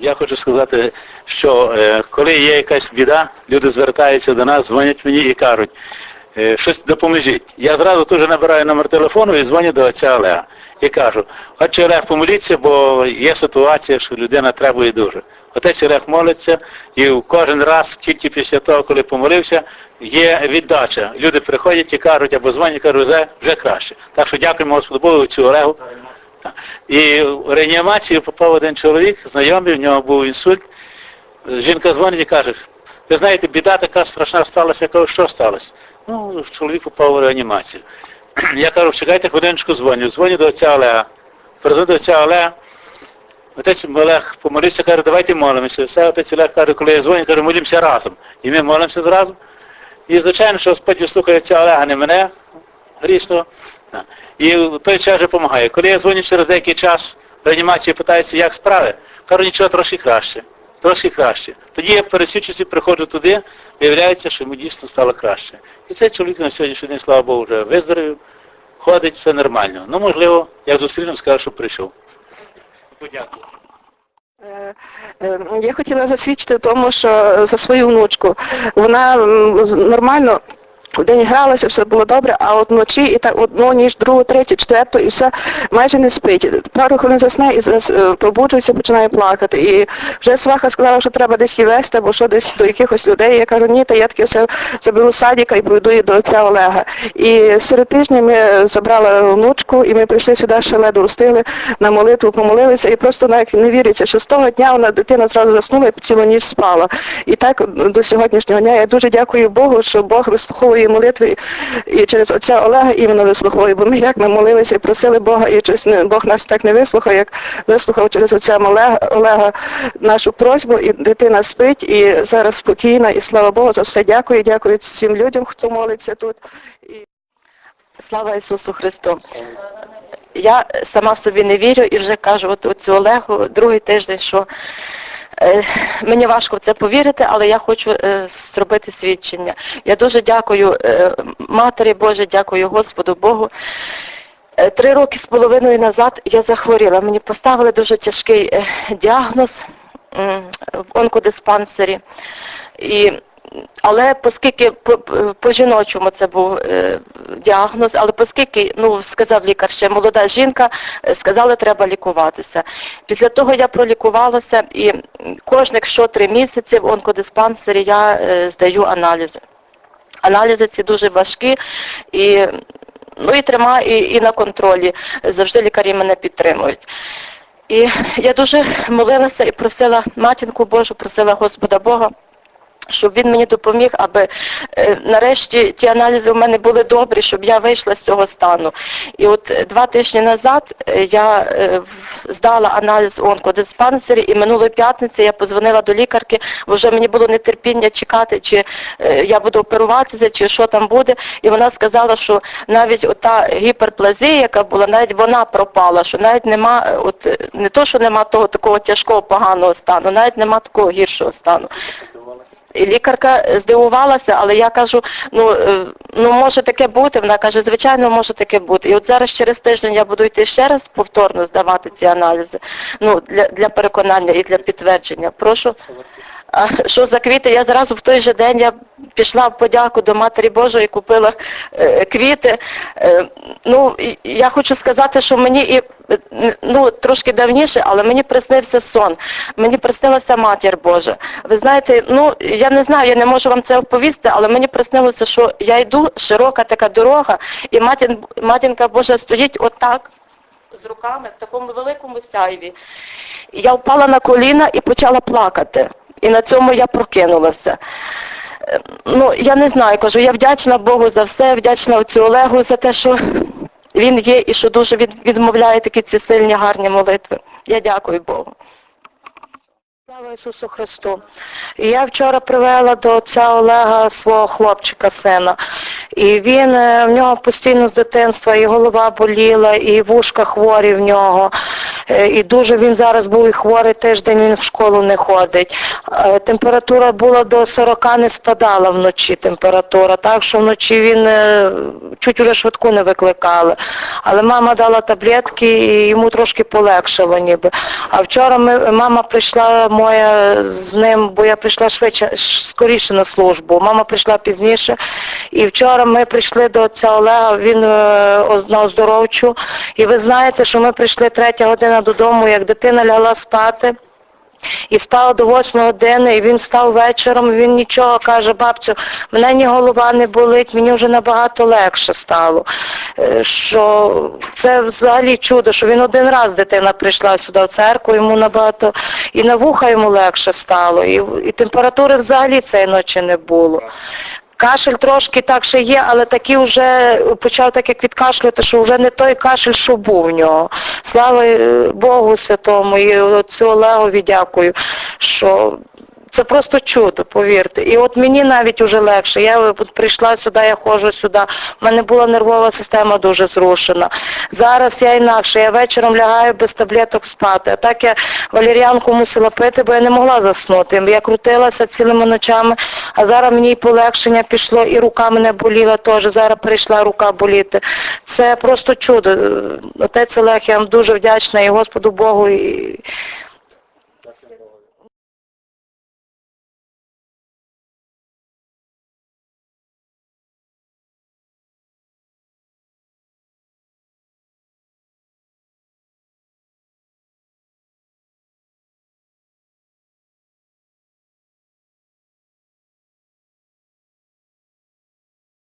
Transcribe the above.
Я хочу сказати, що е, коли є якась біда, люди звертаються до нас, дзвонять мені і кажуть, е, щось допоможіть. Я зразу теж набираю номер телефону і дзвоню до отця Олега. І кажу, отче Олег, помоліться, бо є ситуація, що людина требує дуже. Отець Олег молиться, і кожен раз, тільки після того, коли помолився, є віддача. Люди приходять і кажуть, або дзвонять, кажуть, вже, краще. Так що дякуємо Господу Богу, отцю Олегу. І в реанімацію попав один чоловік, знайомий, в нього був інсульт. Жінка дзвонить і каже, ви знаєте, біда така страшна сталася, я кажу, що сталося? Ну, чоловік попав в реанімацію. Я кажу, чекайте хвилиночку дзвоню. Дзвоню до отця Олега. Перезвоню до отця Олега. Отець Олег помолився, каже, давайте молимося. Все, отець Олег каже, коли я дзвоню, каже, молімося разом. І ми молимося зразу. І звичайно, що Господь вислухає отця Олега, не мене грішного. І в той час же допомагає. Коли я дзвоню через деякий час в реанімації питаюся, як справи, кажу, нічого трошки краще. Трошки краще. Тоді я пересвідчуюся, приходжу туди, виявляється, що йому дійсно стало краще. І цей чоловік на сьогоднішній день, слава Богу, вже виздоровів, ходить, все нормально. Ну, можливо, як зустрінемо, скажу, що прийшов. Подякую. Е, е, Я хотіла засвідчити тому, що за свою внучку. Вона нормально день гралася, все було добре, а от вночі і так одну ніж, другу, третю, четверту, і все майже не спить. Пару хвилин засне і е, пробуджується, починає плакати. І вже сваха сказала, що треба десь її вести, або що десь до якихось людей. Я кажу, ні, та я таки все заберу з садика і поведу її до отця Олега. І серед тижня ми забрали внучку, і ми прийшли сюди, ще ледо устили на молитву, помолилися, і просто навіть не віриться, що з того дня вона дитина зразу заснула і цілу ніч спала. І так до сьогоднішнього дня я дуже дякую Богу, що Бог вислуховує молитви і через отця Олега іменно вислуховує, бо ми як ми молилися і просили Бога, і щось Бог нас так не вислухав, як вислухав через отця Олега, Олега нашу просьбу, і дитина спить, і зараз спокійна, і слава Богу за все дякую, дякую всім людям, хто молиться тут. І... Слава Ісусу Христу! Я сама собі не вірю і вже кажу от оцю Олегу другий тиждень, що мені важко в це повірити, але я хочу е, зробити свідчення. Я дуже дякую е, Матері Божій, дякую Господу Богу. Е, Три роки з половиною назад я захворіла. Мені поставили дуже тяжкий е, діагноз в онкодиспансері. І але оскільки по, по жіночому це був е, діагноз, але оскільки, ну, сказав лікар, ще молода жінка, е, сказали, треба лікуватися. Після того я пролікувалася і кожних що три місяці в онкодиспансері я е, здаю аналізи. Аналізи ці дуже важкі і, ну, і тримаю, і, і на контролі. Завжди лікарі мене підтримують. І я дуже молилася і просила матінку Божу, просила Господа Бога, щоб він мені допоміг, аби е, нарешті ті аналізи в мене були добрі, щоб я вийшла з цього стану. І от е, два тижні назад е, я здала аналіз у онкодиспансері, і минулої п'ятниці я позвонила до лікарки, бо вже мені було нетерпіння чекати, чи я буду оперуватися, чи що там буде. І вона сказала, що навіть ота гіперплазія, яка була, навіть вона пропала, що навіть нема, от не то, що нема того такого тяжкого поганого стану, навіть нема такого гіршого стану. І лікарка здивувалася, але я кажу, ну, е, ну може таке бути. Вона каже, звичайно, може таке бути. І от зараз через тиждень я буду йти ще раз повторно здавати ці аналізи. Ну, для, для переконання і для підтвердження. Прошу. Що за квіти? Я зразу в той же день я пішла в подяку до Матері Божої, купила е, квіти. Е, ну, я хочу сказати, що мені і ну, трошки давніше, але мені приснився сон. Мені приснилася Матір Божа. Ви знаєте, ну я не знаю, я не можу вам це оповісти, але мені приснилося, що я йду, широка така дорога, і матін, матінка Божа стоїть отак з руками в такому великому сяйві. Я впала на коліна і почала плакати. І на цьому я прокинулася. Е, Ну, я не знаю, кажу, я вдячна Богу за все, вдячна отцю Олегу за те, що він є і що дуже відмовляє такі ці сильні, гарні молитви. Я дякую Богу. Слава Ісусу Христу. Я вчора привела до отця Олега свого хлопчика сина. І він, е, в нього постійно з дитинства і голова боліла, і вушка хворі в нього. Е, І дуже він зараз був і хворий тиждень, він в школу не ходить. Е, Температура була до 40, не спадала вночі температура, так що вночі він чуть уже швидку не викликали. Але мама дала таблетки і йому трошки полегшило ніби. А вчора ми, мама прийшла моя з ним, бо я прийшла швидше, скоріше на службу. Мама прийшла пізніше. І вчора ми прийшли до отця Олега, він е, на оздоровчу. І ви знаєте, що ми прийшли третя година додому, як дитина лягла спати. І спав до 8 години, і він став вечором, він нічого каже, бабцю, мене ні голова не болить, мені вже набагато легше стало. Е, Що це взагалі чудо, що він один раз дитина прийшла сюди в церкву, йому набагато і на вуха йому легше стало, і, і температури взагалі цієї ночі не було. Кашель трошки так ще є, але такий вже почав так як відкашлювати, що вже не той кашель, що був в нього. Слава е, Богу Святому і отцю Олегові дякую, що це просто чудо, повірте. І от мені навіть уже легше. Я от прийшла сюди, я ходжу сюди. У мене була нервова система дуже зрушена. Зараз я інакше, я вечором лягаю без таблеток спати. А так я валеріанку мусила пити, бо я не могла заснути. Я крутилася цілими ночами, а зараз мені і полегшення пішло, і рука мене боліла теж. Зараз прийшла рука боліти. Це просто чудо. Отець Олег, я вам дуже вдячна і Господу Богу. І